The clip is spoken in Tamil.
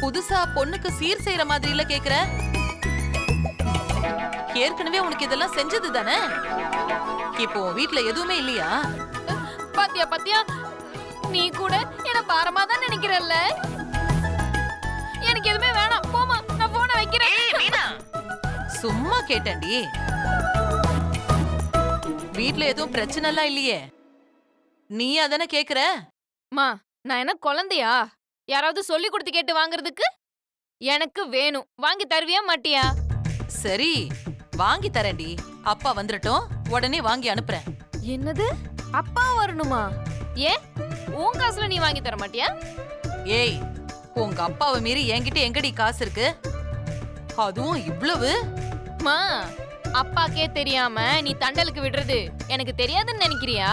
புதுசா பொண்ணுக்கு சீர் செய்யற மாதிரி இல்ல கேக்குற? ஏற்கனவே உனக்கு இதெல்லாம் செஞ்சது தானே? இப்போ உன் வீட்ல எதுவுமே இல்லையா? பாத்தியா பாத்தியா? நீ கூட என்ன பாரமா தான் நினைக்கிறல்ல? எனக்கு எதுவுமே வேணாம். போமா நான் போன வைக்கிறேன். சும்மா கேட்டேன்டி. வீட்ல எதுவும் பிரச்சனை எல்லாம் இல்லையே. நீ அதானே கேக்குற? மா நான் என்ன குழந்தையா? யாராவது சொல்லி கொடுத்து கேட்டு வாங்குறதுக்கு? எனக்கு வேணும். வாங்கி தருவியா மாட்டியா? சரி வாங்கி தரேன்டி. அப்பா வந்துடட்டும் உடனே வாங்கி அனுப்புறேன். என்னது? அப்பா வரணுமா? ஏன் உன் காசுல நீ வாங்கி தர மாட்டியா? ஏய் உங்க அப்பாவை மீறி என்கிட்ட எங்கடி காசு இருக்கு? அதுவும் இவ்வளவு? மா அப்பாக்கே தெரியாம நீ தண்டலுக்கு விடுறது எனக்கு தெரியாதுன்னு நினைக்கிறியா?